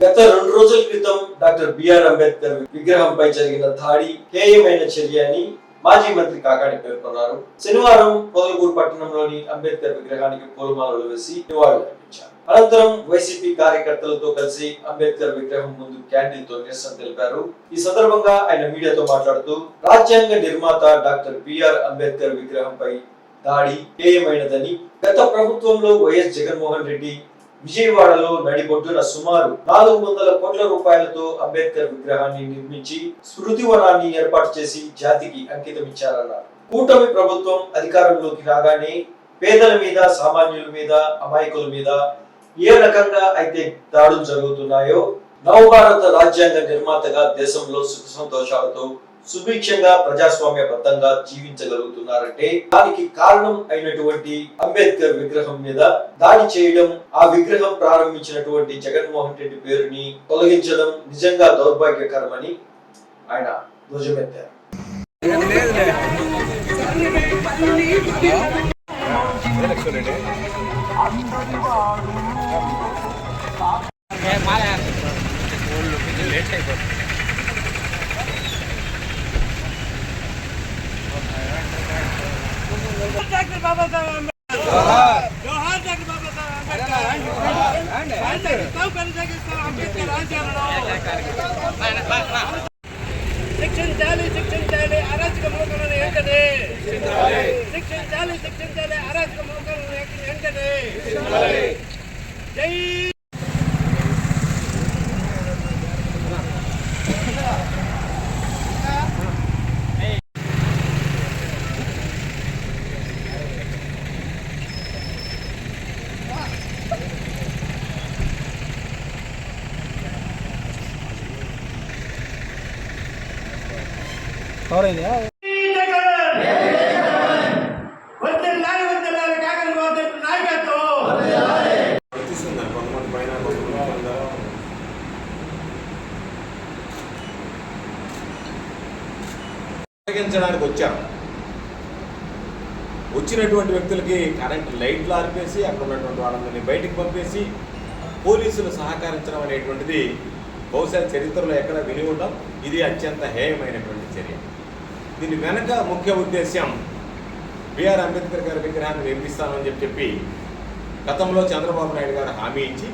గత రెండు రోజుల క్రితం డాక్టర్ బిఆర్ అంబేద్కర్ విగ్రహంపై జరిగిన దాడి హేయమైన చర్య అని మాజీ మంత్రి కాకాడి పేర్కొన్నారు. శనివారం పొదలగూరు పట్టణంలోని అంబేద్కర్ విగ్రహానికి పూలమాలలు వేసి నివాళులర్పించారు అనంతరం వైసీపీ కార్యకర్తలతో కలిసి అంబేద్కర్ విగ్రహం ముందు క్యాండిల్తో నిరసన తెలిపారు. ఈ సందర్భంగా ఆయన మీడియాతో మాట్లాడుతూ రాజ్యాంగ నిర్మాత డాక్టర్ బిఆర్ అంబేద్కర్ విగ్రహంపై దాడి హేయమైనదని గత ప్రభుత్వంలో వైఎస్ జగన్మోహన్ రెడ్డి విజయవాడలో నడిబొడ్డున సుమారు నాలుగు వందల కోట్ల రూపాయలతో అంబేద్కర్ విగ్రహాన్ని నిర్మించి స్మృతి వనాన్ని ఏర్పాటు చేసి జాతికి అంకితమిచ్చారన్నారు కూటమి ప్రభుత్వం అధికారంలోకి రాగానే పేదల మీద సామాన్యుల మీద అమాయకుల మీద ఏ రకంగా అయితే దాడులు జరుగుతున్నాయో నవభారత రాజ్యాంగ నిర్మాతగా దేశంలో సుఖ సంతోషాలతో సుభిక్షంగా ప్రజాస్వామ్య బద్దంగా జీవించగలుగుతున్నారంటే దానికి కారణం అయినటువంటి అంబేద్కర్ విగ్రహం మీద దాడి చేయడం ఆ విగ్రహం ప్రారంభించినటువంటి జగన్మోహన్ రెడ్డి పేరుని తొలగించడం నిజంగా దౌర్భాగ్యకరమని ఆయన ధ్వజమెత్తారు. లేట్ అయిపోతుంది అంబేద్కర్ జోహార్ డాక్టర్ బాబాసాహెబ్ అంబేద్కర్ శిక్షించాలి శిక్షించాలి అరాచక మూకలను వెంటనే శిక్షించాలి శిక్షించాలి అరాచక మూకలను వెంటనే జై ఎవరైనా ఉపయోగించడానికి వచ్చారు వచ్చినటువంటి వ్యక్తులకి కరెంట్ లైట్లు ఆర్పేసి అక్కడ ఉన్నటువంటి వాళ్ళందరినీ బయటికి పంపేసి పోలీసులు సహకరించడం అనేటువంటిది బహుశా చరిత్రలో ఎక్కడ విని ఉండం. ఇది అత్యంత హేయమైనటువంటి చర్య. దీని వెనక ముఖ్య ఉద్దేశ్యం బిఆర్ అంబేద్కర్ గారి విగ్రహాన్ని నిర్మిస్తామని చెప్పి చెప్పి గతంలో చంద్రబాబు నాయుడు గారు హామీ ఇచ్చి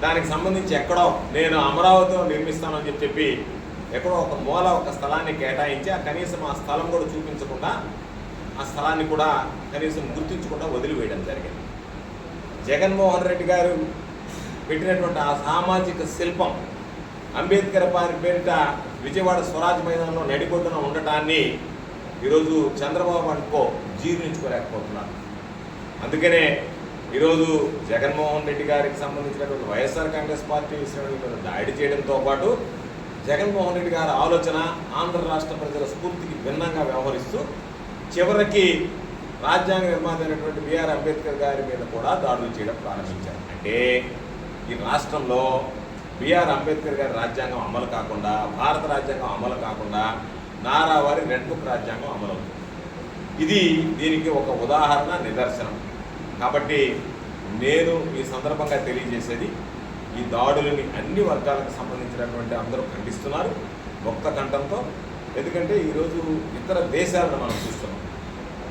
దానికి సంబంధించి ఎక్కడో నేను అమరావతిలో నిర్మిస్తానని చెప్పి చెప్పి ఎక్కడో ఒక మూల ఒక స్థలాన్ని కేటాయించి ఆ కనీసం ఆ స్థలం కూడా చూపించకుండా ఆ స్థలాన్ని కూడా కనీసం గుర్తించకుండా వదిలివేయడం జరిగింది. జగన్మోహన్ రెడ్డి గారు పెట్టినటువంటి ఆ సామాజిక శిల్పం అంబేద్కర్ వారి పేరిట విజయవాడ స్వరాజ్ మైదానంలో నడిబొడ్డున ఉండటాన్ని ఈరోజు చంద్రబాబు అనుకో జీర్ణించుకోలేకపోతున్నారు. అందుకనే ఈరోజు జగన్మోహన్ రెడ్డి గారికి సంబంధించినటువంటి వైఎస్ఆర్ కాంగ్రెస్ పార్టీ విషయంలో దాడి చేయడంతో పాటు జగన్మోహన్ రెడ్డి గారి ఆలోచన ఆంధ్ర రాష్ట్ర ప్రజల స్ఫూర్తికి భిన్నంగా వ్యవహరిస్తూ చివరికి రాజ్యాంగ నిర్మాత అయినటువంటి బిఆర్ అంబేద్కర్ గారి మీద కూడా దాడులు చేయడం ప్రారంభించారు. అంటే ఈ రాష్ట్రంలో బిఆర్ అంబేద్కర్ గారి రాజ్యాంగం అమలు కాకుండా భారత రాజ్యాంగం అమలు కాకుండా నారావారి రెడ్ బుక్ రాజ్యాంగం అమలు ఇది దీనికి ఒక ఉదాహరణ నిదర్శనం. కాబట్టి నేను ఈ సందర్భంగా తెలియజేసేది ఈ దాడులని అన్ని వర్గాలకు సంబంధించినటువంటి అందరూ ఖండిస్తున్నారు ఒక్క కంఠంతో. ఎందుకంటే ఈరోజు ఇతర దేశాలను మనం చూస్తున్నాం.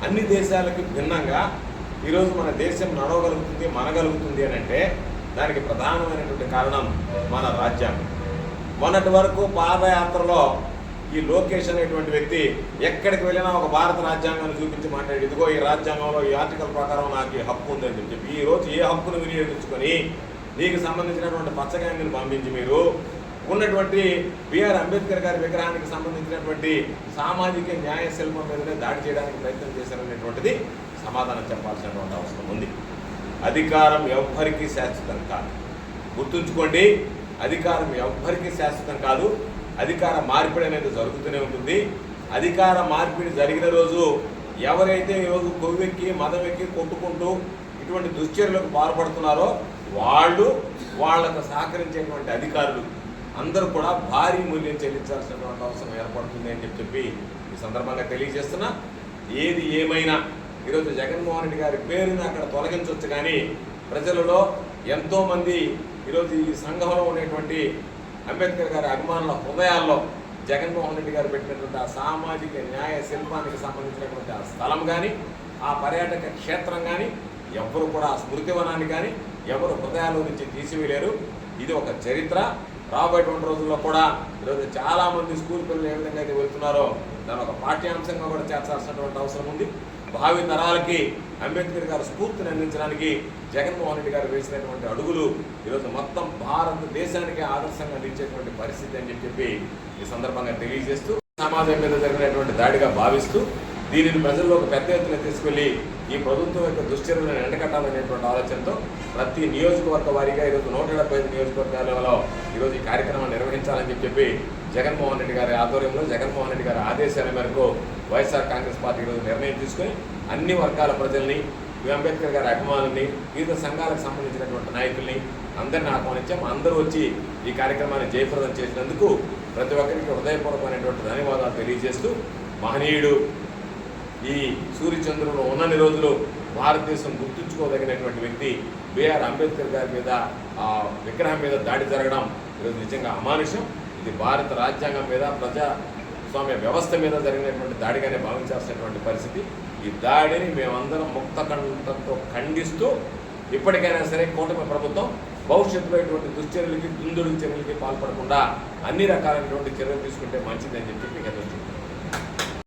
అన్ని దేశాలకి భిన్నంగా ఈరోజు మన దేశం నడవగలుగుతుంది మనగలుగుతుంది అని అంటే దానికి ప్రధానమైనటువంటి కారణం మన రాజ్యాంగం. మొన్నటి వరకు పాదయాత్రలో ఈ లోకేష్ అనేటువంటి వ్యక్తి ఎక్కడికి వెళ్ళినా ఒక భారత రాజ్యాంగాన్ని చూపించి మాట్లాడి ఇదిగో ఈ రాజ్యాంగంలో ఈ ఆర్టికల్ ప్రకారం నాకు ఈ హక్కు ఉందని చెప్పి ఈ రోజు ఏ హక్కును వినియోగించుకొని నీకు సంబంధించినటువంటి పచ్చగాంగిని పంపించి మీరు ఉన్నటువంటి బిఆర్ అంబేద్కర్ గారి విగ్రహానికి సంబంధించినటువంటి సామాజిక న్యాయ శిల్పం మీదనే దాడి చేయడానికి ప్రయత్నం చేశారనేటువంటిది సమాధానం చెప్పాల్సినటువంటి అవసరం ఉంది. అధికారం ఎవ్వరికీ శాశ్వతం కాదు. గుర్తుంచుకోండి అధికారం ఎవ్వరికీ శాశ్వతం కాదు. అధికార మార్పిడి అనేది జరుగుతూనే ఉంటుంది. అధికార మార్పిడి జరిగిన రోజు ఎవరైతే ఈరోజు కొవ్వెక్కి మదం ఎక్కి కొట్టుకుంటూ ఇటువంటి దుశ్చర్యలకు పాల్పడుతున్నారో వాళ్ళు వాళ్ళకు సహకరించేటువంటి అధికారులు అందరూ కూడా భారీ మూల్యం చెల్లించాల్సినటువంటి అవసరం ఏర్పడుతుంది అని చెప్పి చెప్పి ఈ సందర్భంగా తెలియజేస్తున్నా. ఏది ఏమైనా ఈరోజు జగన్మోహన్ రెడ్డి గారి పేరుని అక్కడ తొలగించవచ్చు కానీ ప్రజలలో ఎంతోమంది ఈరోజు ఈ సంఘంలో ఉండేటువంటి అంబేద్కర్ గారి అభిమానుల హృదయాల్లో జగన్మోహన్ రెడ్డి గారు పెట్టినటువంటి ఆ సామాజిక న్యాయ శిల్పానికి సంబంధించినటువంటి ఆ స్థలం కానీ ఆ పర్యాటక క్షేత్రం కానీ ఎవరు కూడా ఆ స్మృతివనాన్ని కానీ ఎవరు హృదయాల నుంచి తీసివేయలేరు. ఇది ఒక చరిత్ర. రాబోయేటువంటి రోజుల్లో కూడా ఈరోజు చాలామంది స్కూల్ పిల్లలు ఏ విధంగా అయితే వెళ్తున్నారో దాని ఒక పాఠ్యాంశంగా కూడా చేర్చాల్సినటువంటి అవసరం ఉంది. భావి తరాలకి అంబేద్కర్ గారు స్ఫూర్తిని అందించడానికి జగన్మోహన్ రెడ్డి గారు వేసినటువంటి అడుగులు ఈరోజు మొత్తం భారతదేశానికి ఆదర్శంగా నిలిచేటువంటి పరిస్థితి అని చెప్పి ఈ సందర్భంగా తెలియజేస్తూ సమాజం మీద జరిగినటువంటి దాడిగా భావిస్తూ దీనిని ప్రజల్లోకి పెద్ద ఎత్తున తీసుకెళ్ళి ఈ ప్రభుత్వం యొక్క దుశ్చర్యలను ఎండకట్టాలనేటువంటి ఆలోచనతో ప్రతి నియోజకవర్గ వారీగా ఈరోజు నూట డెబ్బై ఐదు నియోజకవర్గాలలో ఈరోజు ఈ కార్యక్రమం నిర్వహించాలని చెప్పి జగన్మోహన్ రెడ్డి గారి ఆధ్వర్యంలో జగన్మోహన్ రెడ్డి గారి ఆదేశాల మేరకు వైఎస్ఆర్ కాంగ్రెస్ పార్టీ ఈరోజు నిర్ణయం తీసుకొని అన్ని వర్గాల ప్రజల్ని అంబేద్కర్ గారి అభిమానుల్ని వివిధ సంఘాలకు సంబంధించినటువంటి నాయకుల్ని అందరిని ఆహ్వానించాం. అందరూ వచ్చి ఈ కార్యక్రమాన్ని జయప్రదం చేసినందుకు ప్రతి ఒక్కరికి హృదయపూర్వకమైనటువంటి ధన్యవాదాలు తెలియజేస్తూ మహనీయుడు ఈ సూర్యచంద్రులు ఉన్నన్ని రోజులు భారతదేశం గుర్తుంచుకోదగినటువంటి వ్యక్తి బిఆర్ అంబేద్కర్ గారి మీద ఆ విగ్రహం మీద దాడి జరగడం ఈరోజు నిజంగా అమానుషం. ఇది భారత రాజ్యాంగం మీద ప్రజాస్వామ్య వ్యవస్థ మీద జరిగినటువంటి దాడిగానే భావించాల్సినటువంటి పరిస్థితి. ఈ దాడిని మేమందరం ముక్త కంఠంతో ఖండిస్తూ ఇప్పటికైనా సరే కూటమి ప్రభుత్వం భవిష్యత్తులో ఇటువంటి దుశ్చర్యలకి దుందుడు చర్యలకి పాల్పడకుండా అన్ని రకాలైనటువంటి చర్యలు తీసుకుంటే మంచిదని చెప్పి మీకు హెచ్చరిస్తుంది